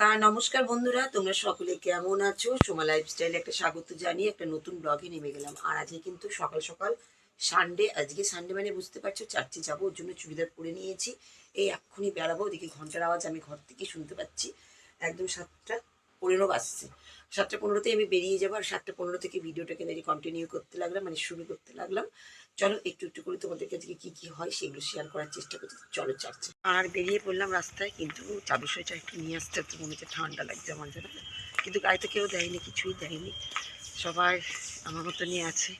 তা নমস্কার বন্ধুরা, তোমরা সকলে কেমন আছো? সোমা লাইফস্টাইল একটা স্বাগত জানিয়ে একটা নতুন ব্লগে নেমে গেলাম। আর আজকে কিন্তু সকাল সকাল সানডে আজকে সানডে মানে বুঝতে পারছ চার্চে যাব, ওর জন্য চুড়িদার পরে নিয়েছি। এই এক্ষুনি বেড়াবো, ওদিকে ঘণ্টার আওয়াজ আমি ঘর থেকে শুনতে পাচ্ছি। একদম সাতটা পনেরো বাজছে। সাতটা পনেরোতেই আমি বেরিয়ে যাব, আর সাতটা পনেরো থেকে ভিডিওটাকে মেরে কন্টিনিউ করতে লাগলাম মানে শুরু করতে লাগলাম। চলো একটু একটু করে তোমাদের কাছে কি কি হয় সেগুলো শেয়ার করার চেষ্টা করছি চলো চার্চে আর বেরিয়ে পড়লাম রাস্তায়, কিন্তু চাদর সোয়েটার একটু নিয়ে আসতে তো মনে হচ্ছে ঠান্ডা লাগছে আমার জন্য। কিন্তু গায়ে তো কেউ দেয়নি, কিছুই দেয়নি। সবাই আমার মতো নিয়ে আছে।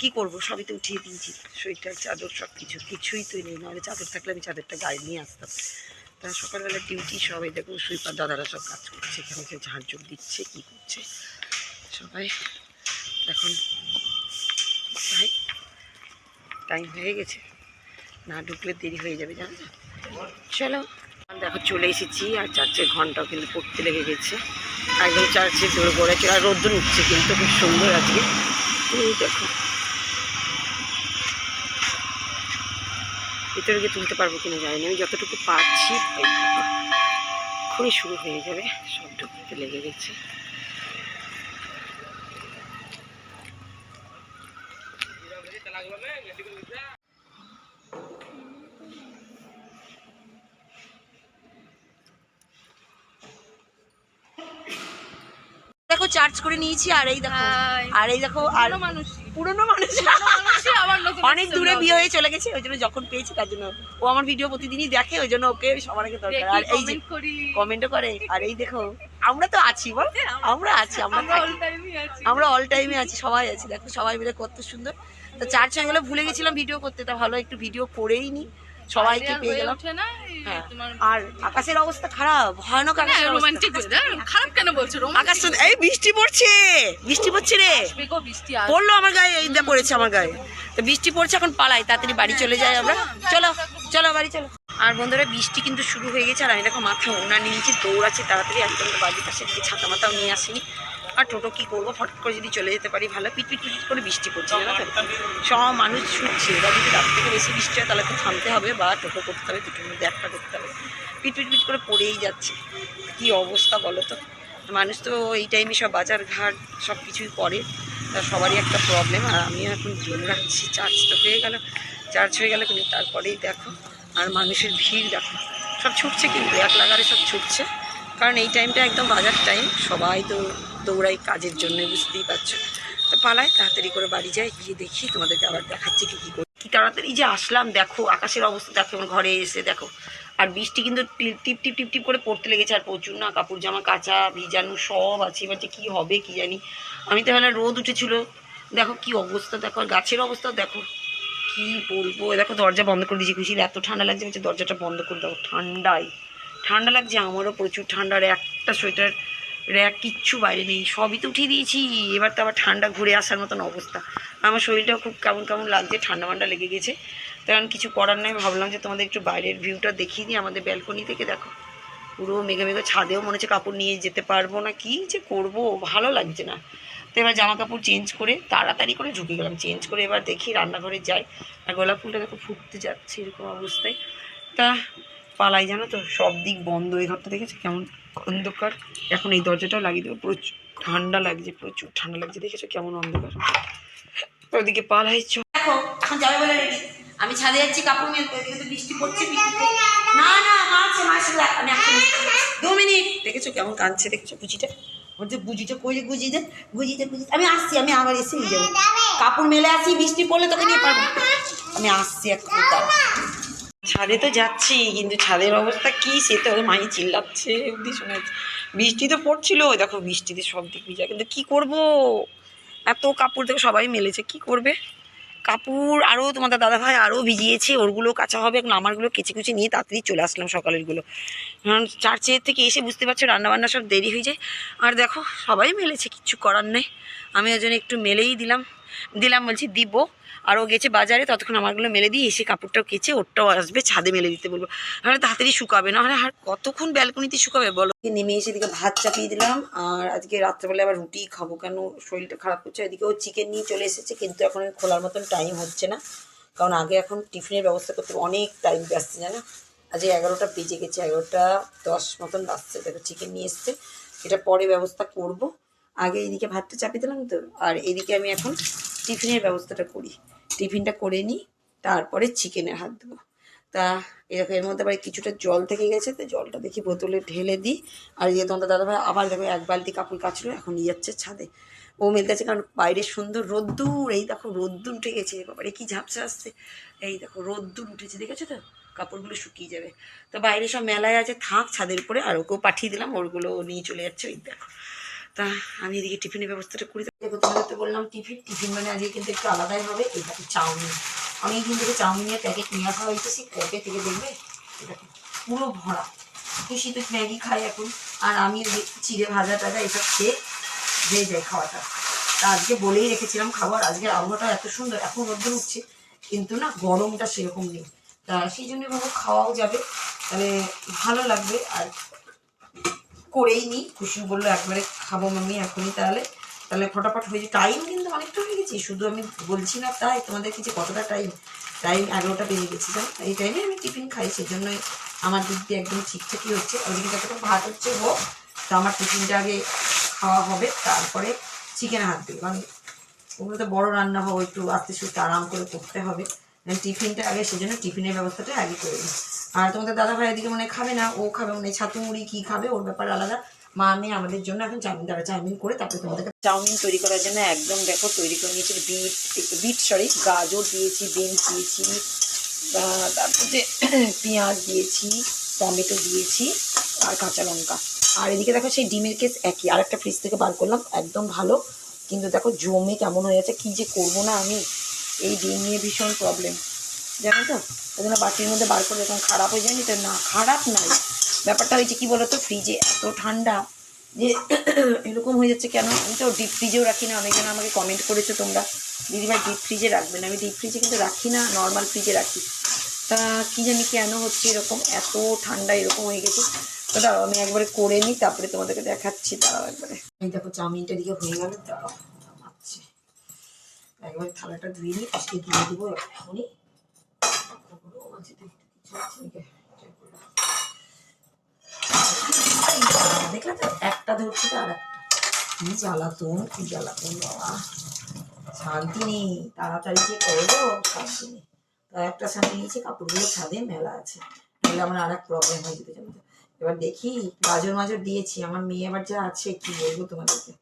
কি করব? সবই তো উঠিয়ে দিয়েছি। সোয়েটার, চাদর সব কিছু কিছুই তো নেই। নাহলে চাদর থাকলে আমি চাদরটা গায়ে নিয়ে আসতাম। তা সকালবেলা ডিউটি সবাই দেখো সুইপার দাদারা সব কাজ করছে। এখানে ঝাড়ঝুড় দিচ্ছে, কী করছে? সবাই এখন টাইম হয়ে গেছে। না ঢুকলে দেরি হয়ে যাবে, জানো? চলো, দেখো চলে এসেছি আর চার্চের ঘন্টাও কিন্তু পড়তে লেগে গেছে। একদম চার্চে জোরে পড়েছে আর রোদ্দুর উঠছে কিন্তু, খুব সুন্দর আজকে। এই দেখো। ভিতরে গিয়ে তুলতে পারব কিনা জানি না আমি যতটুকু পারছি খুবই শুরু হয়ে যাবে, সব ঢুকতে লেগে গেছে। দেখো চার্জ করে নিয়েছি আর এই দেখো আর এই দেখো আর মানুষ। পুরনো মানুষ। অনেক দূরে বিয়ে হয়ে চলে গেছে ওই জন্য যখন পেয়েছি তার জন্য। ও আমার ভিডিও প্রতিদিনই দেখে ওই জন্য ওকে সবার আগে দরকার। আর এই যে কমেন্টও করে। আর এই দেখো আমরা তো আছি বল। আমরা আছি। আমরা। আমরা অল টাইমে আছি সবাই আছি। দেখো সবাই মিলে কত সুন্দর। তো চার্চ হয়ে গেলে ভুলে গেছিলাম ভিডিও করতে তা ভালো একটু ভিডিও করেই নি। সবাইকে পেয়ে গেলাম। এই হ্যাঁ। আর আকাশের অবস্থা খারাপ ভয়ানক আকাশের অবস্থা। খারাপ কেন বলছো? আকাশ এই বৃষ্টি পড়ছে! বৃষ্টি পড়ছে রে। পড়ল আমার গায়ে এইটা পড়েছে আমার গায়ে। তো বৃষ্টি পড়ছে এখন পালাই তাড়াতাড়ি বাড়ি চলে যাই আমরা। চলো চলো। বাড়ি চলো। আর বন্ধুরা বৃষ্টি কিন্তু শুরু হয়ে গেছে আর আমি দেখো মাথায় ওনা নিয়েছি দৌড়াচ্ছি তাড়াতাড়ি একদম বাড়ির পাশে দিকে ছাতা মাথাও নিয়ে আসিনি। আর টোটো কি করব? ফট করে যদি চলে যেতে পারি, ভালো। পিট পিট করে বৃষ্টি পড়ছে, জানো তো? সব মানুষ ছুটছে। এবার যদি রাত থেকে বেশি বৃষ্টি হয়, তাহলে তো থামতে হবে বা টোটো করতে হবে, দুটোর মধ্যে একটা করতে হবে। পিট পিট পিট করে পড়েই যাচ্ছে। কি অবস্থা বলো তো? মানুষ তো এই টাইমে সব বাজার ঘাট, সব কিছুই করে। তা সবারই একটা প্রবলেম আর আমিও এখন জোর রাখছি চার্জ তো হয়ে গেল। চার্জ হয়ে গেল, কিন্তু তারপরেই দেখো। আর মানুষের ভিড় দেখো। সব ছুটছে কিন্তু, এক লাগারে সব ছুটছে। কারণ এই টাইমটা একদম বাজার টাইম সবাই তো দৌড়াই কাজের জন্য, বুঝতেই পারছ। তো পালায়, তাড়াতাড়ি করে বাড়ি যাই, গিয়ে দেখি তোমাদেরকে আবার দেখাচ্ছি কি কী করি। তাড়াতাড়ি যে আসলাম, দেখো, আকাশের অবস্থা, দেখো আমার ঘরে এসে দেখো। আর বৃষ্টি কিন্তু টিপ টিপ টিপ টিপ করে পড়তে লেগেছে, আর প্রচুর না, কাপড় জামা, কাঁচা, ভিজানো, সব আছে। এবার যে কী হবে, কি জানি? আমি তো এখানে রোদ উঠেছিল। দেখো কি অবস্থা, দেখো গাছের অবস্থা, দেখো কি বলব? দেখো দরজা বন্ধ করে দিয়েছি খুশির এত ঠান্ডা লাগছে দরজাটা বন্ধ করে দাও ঠান্ডায় ঠান্ডা লাগছে, আমারও প্রচুর ঠান্ডা, আর একটা সোয়েটার র্যাক কিচ্ছু বাইরে নেই, সবই তো উঠিয়ে দিয়েছি, এবার তো আবার ঠান্ডা ঘুরে আসার মতন অবস্থা। আমার শরীরটাও খুব কেমন কেমন লাগছে, ঠান্ডা মান্ডা লেগে গেছে। তখন কিছু করার নেই, ভাবলাম যে তোমাদের একটু বাইরের ভিউটা দেখিয়ে দিই, আমাদের ব্যালকনি থেকে, দেখো। পুরো মেঘে মেঘে ছাদেও মনে হচ্ছে কাপড় নিয়ে যেতে পারব না, কি যে করব, ভালো লাগছে না। তো এবার জামা কাপড় চেঞ্জ করে, তাড়াতাড়ি করে ঢুকে গেলাম চেঞ্জ করে এবার দেখি রান্নাঘরে যাই। আর গোলাপ ফুলটা দেখো ফুটতে যাচ্ছে এরকম অবস্থায়। তা পালাই, জানো তো? সব দিক বন্ধ। এই ঘরটা দেখেছ কেমন অন্ধকার? এখন এই দরজাটাও লাগিয়ে দেবো। প্রচুর ঠান্ডা লাগছে, প্রচুর ঠান্ডা লাগছে। দেখেছ কেমন অন্ধকার? ওদিকে পালাই চ এখন যাবে বলে আমি ছাদে যাচ্ছি, কাপড় মেলতে ওদিকে তো বৃষ্টি পড়ছে না না মাছ মাছ আমি এখন দু মিনিট। দেখেছ কেমন কাঁদছে, দেখছ বুঝিটা? বলছে বুঝিটা, কই গুজি দে গুজি দে গুজি আমি আসছি, আমি আবার এসেই যাব। কাপড় মেলে আসি, বৃষ্টি পড়লে তোকে নিয়ে পারব আমি আসছি এখন। ছাদে তো যাচ্ছি, কিন্তু ছাদের অবস্থা কি সে তো মাই চিল্লাচ্ছে অব্দি শোনা যাচ্ছে। বৃষ্টি তো পড়ছিল, দেখো বৃষ্টিতে সব দিক ভিজা কিন্তু কি করব? এত কাপড় দেখো সবাই মেলেছে, কি করবে? কাপড় আরও তোমাদের দাদা ভাই আরও ভিজিয়েছে, ওরগুলো কাঁচা হবে, এখন আমারগুলো কেচে কুচে নিয়ে তাড়াতাড়ি চলে আসলাম সকালেরগুলো। কারণ চার্চের থেকে এসে বুঝতে পারছ রান্নাবান্না সব দেরি হয়ে যায়। আর দেখো সবাই মেলেছে, কিচ্ছু করার নেই। আমি ওই জন্য একটু মেলেই দিলাম। দিলাম বলছি, দিব। আর ও গেছে বাজারে, ততক্ষণ আমারগুলো মেলে দিয়ে এসে কাপড়টাও কেচে, ওরটাও আসবে, ছাদে মেলে দিতে বলব। নাহলে তাড়াতাড়ি শুকাবে না আর কতক্ষণ ব্যালকনিতে শুকাবে বলো? নেমে এসে এদিকে ভাত চাপিয়ে দিলাম, আর আজকে রাত্রেবেলা আবার রুটি খাব কেন? শরীরটা খারাপ করছে, এদিকে ও চিকেন নিয়ে চলে এসেছে, কিন্তু এখন খোলার মতন টাইম হচ্ছে না। কারণ আগে এখন টিফিনের ব্যবস্থা করতে অনেক টাইম ব্যস্ত জানো? আজ এগারোটা বেজে গেছে, এগারোটা দশ মতন বাজছে, দেখো চিকেন নিয়ে এসছে। এটা পরে ব্যবস্থা করব। আগে এদিকে ভাতটা চাপিয়ে দিলাম তো, আর এদিকে আমি এখন টিফিনের ব্যবস্থাটা করি। টিফিনটা করে নিই তারপরে চিকেনের হাত দেবো তা এরকম এর মধ্যে আবার কিছুটা জল থেকে গেছে, তো জলটা দেখি বোতলে ঢেলে দিই। আর ইয়ে তোমাদের দাদাভাই আবার দেখো এক বালতি কাপড় কাচলো, এখন নিয়ে যাচ্ছে ছাদে। ও মেলতেছে কারণ বাইরে সুন্দর রোদ্দুর, এই দেখো রোদ্দুর উঠে গেছে, বাবারে কি ঝাপসা আসছে। এই দেখো রোদ্দুর উঠেছে, দেখেছ তো? কাপড়গুলো শুকিয়ে যাবে। তো বাইরে সব মেলায় আছে, থাক ছাদের উপরে, আর ওকেও পাঠিয়ে দিলাম, ওরগুলো নিয়ে চলে যাচ্ছে, ওই দেখো। তা আমি এদিকে টিফিনের ব্যবস্থাটা করি দেখো, তোমাদের তো বললাম টিফিন টিফিন মানে আজকে কিন্তু একটু আলাদাই হবে। দেখো চাউমিন। আমি কিন্তু চাউমিনের প্যাকেট নিয়ে আসা হয়েছে প্যাকেট থেকে দেখবে? দেখো পুরো ভরা। খুশি তো ম্যাগি খাই এখন। আর আমি চিড়ে ভাজা টাজা এসব খেয়ে হয়ে যায় খাওয়াটা। তা আজকে বলেই রেখেছিলাম খাবার। আজকে আবহাওয়াটা এত সুন্দর, এখন রোদ্দুর উঠছে, কিন্তু না গরমটা সেরকম নেই। তা সেই জন্য ভাবো খাওয়াও যাবে, তাহলে ভালো লাগবে। আর করেই নিই খুশি বলল, একবারে খাব মামি এখনই তাহলে। তাহলে ফটাফট হয়ে যায়। টাইম কিন্তু অনেকটা হয়ে গেছে। শুধু আমি বলছি না, তাই তোমাদের কিছু কতটা টাইম? টাইম এগারোটা বেজে গেছে, জানো? এই টাইমে আমি টিফিন খাই সেই জন্যই আমার দিক দিয়ে একদম ঠিকঠাকই হচ্ছে। ওইদিকে যতটা ভাত হচ্ছে হোক তো আমার টিফিনটা আগে খাওয়া হবে, তারপরে চিকেন হাত দেবো কারণ ওগুলো তো বড়ো রান্না হবে একটু আস্তে সুস্তে আরাম করে করতে হবে। টিফিনটা আগে, সেজন্য টিফিনের ব্যবস্থাটা আগে করে নিই আর তোমাদের দাদা ভাই এদিকে মনে খাবে না, ও খাবে, মনে ছাতু মুড়ি কী খাবে, ওর ব্যাপার আলাদা। মা, আমি আমাদের জন্য এখন চাউমিন দ্বারা চাউমিন করে তারপরে তোমাদেরকে চাউমিন তৈরি করার জন্য একদম দেখো তৈরি করে নিয়েছি বিট বিট সরি গাজর দিয়েছি বিনস দিয়েছি তারপর যে পেঁয়াজ দিয়েছি, টমেটো দিয়েছি, আর কাঁচা লঙ্কা। আর এদিকে দেখো সেই ডিমের কেস একই আর একটা ফ্রিজ থেকে বার করলাম, একদম ভালো। কিন্তু দেখো জমে কেমন হয়ে যাচ্ছে কী যে করব না আমি? এই ডিম নিয়ে ভীষণ প্রবলেম জানো তো? ওই জন্য বাটির মধ্যে বার করে যখন খারাপ হয়ে যায়নি তো না, খারাপ নাই ব্যাপারটা হয়েছে কি বলতো ফ্রিজে এত ঠান্ডা যে এরকম হয়ে যাচ্ছে কেন? আমি তো ডিপ ফ্রিজেও রাখি না অনেকজন আমাকে কমেন্ট করেছ তোমরা। দিদিভাই ডিপ ফ্রিজে রাখবেন, আমি ডিপ ফ্রিজে কিন্তু রাখি না নর্মাল ফ্রিজে রাখি। তা কী জানি কেন হচ্ছে এরকম, এত ঠান্ডা এরকম হয়ে গেছে। তো দাঁড়াও, আমি একবারে করে নিই, তারপরে তোমাদেরকে দেখাচ্ছি, দাঁড়াও একবারে। এই দেখো, চাউমিনটা দিকে হয়ে গেল, দাঁড়াও একবারে থালাটা ধুয়ে নিই, আজকে দিয়ে দেবো এখনই। দেখলে তো একটা ধরছে তো একটা কি জ্বালাতন কি জ্বালাতন, বাবা। শান্তি নেই, তাড়াতাড়ি যে করব, শান্তি নেই। তো একটা শান্তি নিয়েছি, কাপড়গুলো ছাদে, মেলা আছে। নাহলে আমার আর এক প্রবলেম হয়ে যেতে জানো এবার দেখি গাজর মাজর দিয়েছি, আমার মেয়ে আবার যা আছে, কি বলব তোমাদেরকে?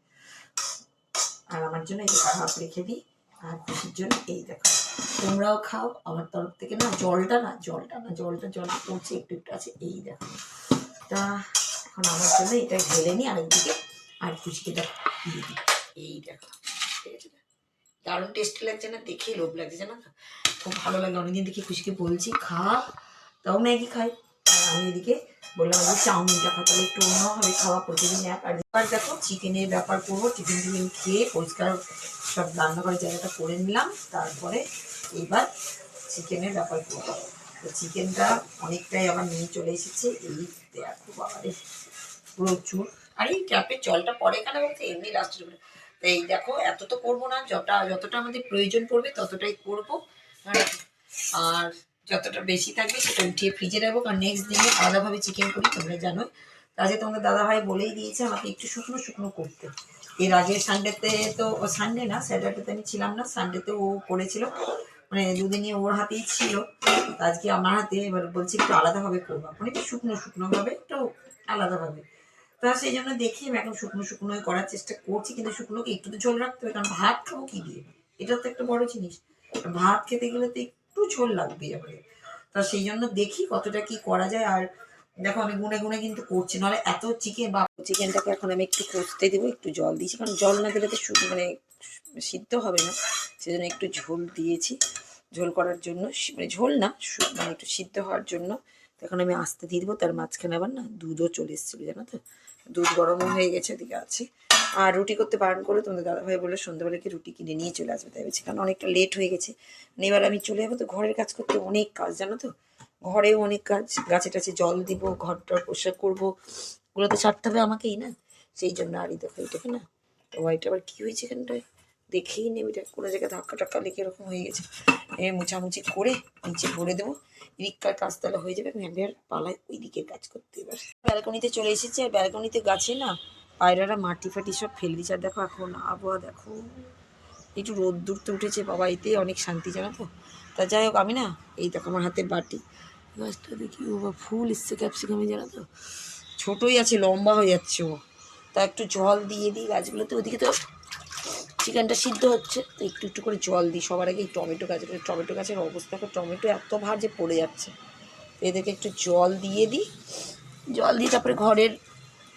আর আমার জন্য এই কাপ রেখে দিই, আর খুশির জন্য এই দেখো। তোমরাও খাও, আমার তরফ থেকে না জলটা না জলটা না, জলটা জলটা পড়ছে, একটু একটু আছে, এই দেখো। তা এখন আমার জন্য এটা ঢেলে নিই আরেকদিকে, আর দেখো দিয়ে দিই। এই দেখো, ঠিক আছে? না? দারুণ টেস্টি লাগছে না দেখে লোভ লাগছে তো? খুব ভালো লাগে, অনেকদিন দেখি খুশিকে বলছি, খা। তাও ম্যাগি খাই, আর আমি এদিকে বললাম যে চাউমিনটা তাহলে একটু অন্য হবে খাওয়া প্রতিদিন এক। আর এবার দেখো, চিকেনের ব্যাপার করব, টিফিন টিফিন খেয়ে পরিষ্কার সব রান্নাঘরের জায়গাটা করে নিলাম। তারপরে এবার চিকেনের ব্যাপার করব। তো চিকেনটা অনেকটাই আবার নিয়ে চলে এসেছে। এই দেখো বাবারে প্রচুর আর এই ট্যাপের জলটা পরে কেন বলতে? এমনি লাস্টের উপরে তো এই দেখো, এত তো করব না যতটা যতটা আমাদের প্রয়োজন পড়বে ততটাই করব। আর আর যতটা বেশি থাকবে সেটা উঠিয়ে ফ্রিজে রাখব, কারণ নেক্সট দিনে আলাদাভাবে চিকেন করি, তোমরা জানো কাজে তোমাদের দাদাভাই বলেই দিয়েছে আমাকে একটু শুকনো শুকনো করতে। এর আগে সানডেতে তো সানডে না স্যাটারডেতে আমি ছিলাম না সানডেতে ও করেছিল। মানে দুদিনই ওর হাতেই ছিল। আজকে আমার হাতে এবার বলছি একটু আলাদাভাবে করব। মানে একটু শুকনো শুকনোভাবে একটু আলাদাভাবে। তা সেই জন্য দেখি আমি এখন শুকনো শুকনোই করার চেষ্টা করছি, কিন্তু শুকনোকে একটু তো ঝোল রাখতে হবে, কারণ ভাত খাব কি দিয়ে? এটা তো একটা বড় জিনিস। ভাত খেতে গেলে তো একটু ঝোল লাগবে আমাদের তা সেই জন্য দেখি কতটা কি করা যায়। আর দেখো আমি গুনে গুনে কিন্তু করছি, নাহলে এত চিকেন বা চিকেনটাকে এখন আমি একটু কষতে দেবো, একটু জল দিয়েছি, কারণ জল না দিলে তো মানে সিদ্ধ হবে না। সেজন্য একটু ঝোল দিয়েছি, ঝোল করার জন্য মানে ঝোল না মানে একটু সিদ্ধ হওয়ার জন্য। এখন আমি আস্তে দিয়ে দেবো, তার মাঝখানে আবার না দুধও চলে এসেছিল, জানো তো? দুধ গরমও হয়ে গেছে, ওদিকে আছে। আর রুটি করতে বারণ করে তোমাদের দাদাভাই বলে সন্ধ্যাবেলা কি রুটি কিনে নিয়ে চলে আসবে। তাই বলছি কারণ অনেকটা লেট হয়ে গেছে। মানে এবার আমি চলে যাব তো, ঘরের কাজ করতে অনেক কাজ, জানো তো? ঘরেও অনেক কাজ, গাছে টাছে জল দিব ঘরটা পোশাক করব। ওগুলো তো ছাড়তে হবে আমাকেই না? সেই জন্য আর আরই দেখো এটাকে না। তো হোয়াইট আবার কী হয়েছে এখানটায়? দেখেই নেবে এটা কোনো জায়গায় ধাক্কা টাক্কা লেগে এরকম হয়ে গেছে। এ মোছামুছি করে নিচে ভরে দেবো। রিক্কার কাজ তাহলে হয়ে যাবে, আমি আর পালায় ওই দিকের কাজ করতে এবার। ব্যালকনিতে চলে এসেছে, আর ব্যালকনিতে গাছে না পায়রারা মাটি ফাটি সব ফেলে দিচ্ছে আর দেখো এখন আবহাওয়া, দেখো। একটু রোদ্দুর তো উঠেছে বাবা, এতে অনেক শান্তি, জানো তো। তা যাই হোক, আমি না, এই দেখো আমার হাতের বাটি। গাছটা দেখি, ও বাবা, ফুল এসছে ক্যাপসিকামে, জানো তো। ছোটোই আছে, লম্বা হয়ে যাচ্ছে ও। তা একটু জল দিয়ে দিই গাছগুলোতে, ওদিকে তো চিকেনটা সিদ্ধ হচ্ছে। তো একটু একটু করে জল দিই। সবার আগে এই টমেটো গাছগুলো টমেটো গাছের অবস্থা টমেটো এত ভার যে পড়ে যাচ্ছে। এদেরকে একটু জল দিয়ে দিই। জল দিয়ে তারপরে ঘরের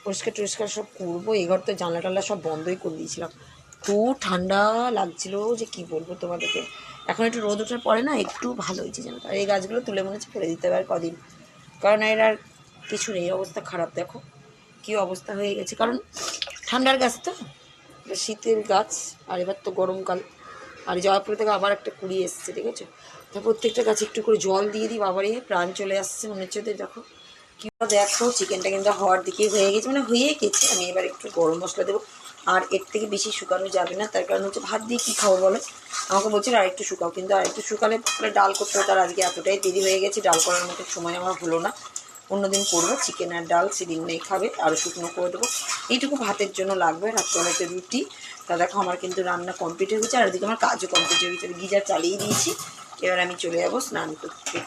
পরিষ্কার টরিষ্কার সব করব, এই ঘর তো জানলা টানলা সব বন্ধই করে দিয়েছিলাম। খুব ঠান্ডা লাগছিল যে কি বলব তোমাদেরকে? এখন একটু রোদ ওঠার পরে না একটু ভালো হয়েছে তো। আর এই গাছগুলো তুলে মনে হচ্ছে ফেলে দিতে হবে আর কদিন। কারণ এর আর কিছু নেই অবস্থা খারাপ দেখো। কি অবস্থা হয়ে গেছে? কারণ ঠান্ডার গাছ তো শীতের গাছ, আর এবার তো গরমকাল। আর জয়পুর থেকে আবার একটা কুড়ি এসছে, ঠিক আছে? তা প্রত্যেকটা গাছে একটু করে জল দিয়ে দিই, বাবারে, প্রাণ চলে আসছে মনে হচ্ছে দেখো। কি দেখো, চিকেনটা কিন্তু হওয়ার দিকে হয়ে গেছে মানে হয়ে গেছে। আমি এবার একটু গরম মশলা দেবো। আর এর থেকে বেশি শুকানো যাবে না, তার কারণ হচ্ছে ভাত দিয়ে কী খাব বলো? আমাকে বলছিল আর একটু শুকাও, কিন্তু আর একটু শুকালে ডাল করতে হতো আর আজকে এতটাই দেরি হয়ে গেছে, ডাল করার মতো সময় আমার হলো না। অন্যদিন করব, চিকেন আর ডাল সেদিন নেই খাবে আরও শুকনো করে দেবো। এইটুকু ভাতের জন্য লাগবে, রাত্রবেলাতে রুটি। তা দেখো, আমার কিন্তু রান্না কমপ্লিট হয়ে গেছে, আর ওদিকে আমার কাজও কমপ্লিট হয়ে গেছে গিজার চালিয়ে দিয়েছি। এবার আমি চলে যাব স্নান করতে।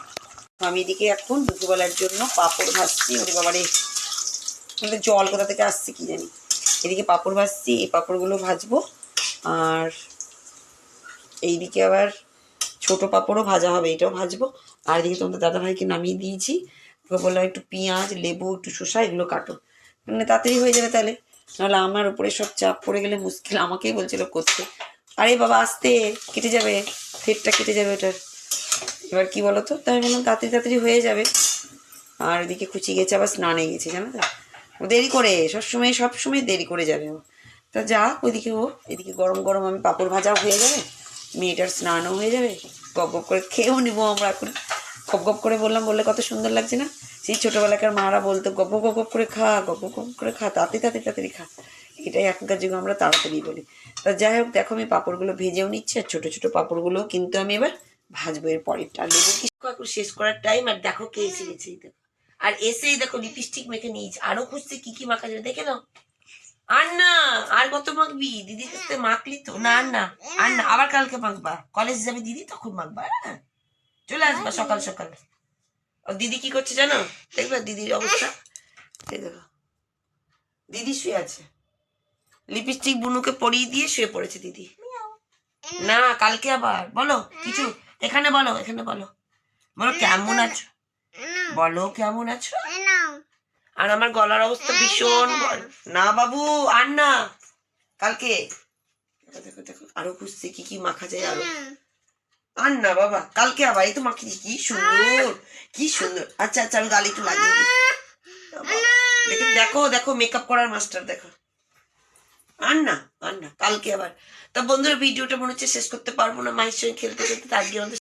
আমি এদিকে এখন দুপুরবেলার জন্য পাঁপড় ভাজছি। ওরে বাবারে আমাদের জল কোথা থেকে আসছে কি জানি? এদিকে পাঁপড় ভাজছি, এই পাঁপড়গুলো ভাজবো। আর এইদিকে আবার ছোট পাঁপড়ও ভাজা হবে, এটাও ভাজবো। আর এদিকে তোমাদের দাদাভাইকে নামিয়ে দিয়েছি। ওকে বললাম একটু পেঁয়াজ, লেবু, একটু শসা, এগুলো কাটো। মানে তাড়াতাড়ি হয়ে যাবে তাহলে। নাহলে আমার উপরে সব চাপ পড়ে গেলে মুশকিল। আমাকেই বলছিল করতে আরে বাবা, আসতে। কেটে যাবে। ফেটটা কেটে যাবে ওটার। এবার কি বলো তো তাই বললাম, তাড়াতাড়ি তাড়াতাড়ি হয়ে যাবে। আর এদিকে কুচি গেছে, আবার স্নানে গেছে, জানো তো? ও দেরি করে, সবসময় সবসময় দেরি করে যাবে ও। তা যা, ওইদিকে ও, এদিকে গরম গরম, আমি পাপড় ভাজাও হয়ে যাবে। মেয়েটার স্নানও হয়ে যাবে। গপ গপ করে খেয়েও নিবো আমরা এখন। গপ গপ করে বললাম, বললে কত সুন্দর লাগছে না? সেই ছোটোবেলাকার মারা বলতো, গপ গপ গপ করে খা, গপ গপ করে খা, তাড়াতাড়ি তাড়াতাড়ি তাড়াতাড়ি খা। এটাই এখনকার যুগে আমরা তাড়াতাড়ি বলি। তা যাই হোক, দেখো আমি পাঁপড়গুলো ভেজেও নিচ্ছি, আর ছোটো ছোটো পাঁপড়গুলো কিন্তু আমি এবার ভাজবো এর পরেরটা। লেবু কি এখন শেষ করার টাইম আর দেখো কে এসে গেছে দেখো। আর এসেই দেখো লিপস্টিক মেখে নিয়েছে। আরও খুঁজছে কি কি মাখা যাবে দেখে নাও। আর না আর কত মাখবি? দিদির কাছে মাখলি তো। না আর না আর না আবার কালকে মাখবা। কলেজ যাবে দিদি তখন মাখবা হ্যাঁ? চলে আসবা সকাল সকাল। ও দিদি কি করছে জানো? দেখবে দিদির অবস্থা? দেখো। দিদি শুয়ে আছে। লিপস্টিক বুনুকে পরিয়ে দিয়ে শুয়ে পড়েছে দিদি। না কালকে আবার। বলো কিছু? এখানে বলো এখানে বলো। বলো কেমন আছো? বলো কেমন আছো? আর আমার গলার অবস্থা ভীষণ না বাবু আর না। কালকে। দেখো, দেখো আরও খুঁজছে কি কি মাখা যায় আরও। আর না বাবা কালকে আবার এই তো মাখিয়েছি কি সুন্দর কি সুন্দর। আচ্ছা আচ্ছা আমি গালি একটু লাগিয়ে দিই। দেখো দেখো দেখো মেকআপ করার মাস্টার দেখো। আর না আর না কালকে আবার। তা বন্ধুরা ভিডিওটা মনে হচ্ছে শেষ করতে পারব না মায়ের সঙ্গে খেলতে খেলতে তার গিয়ে আমাদের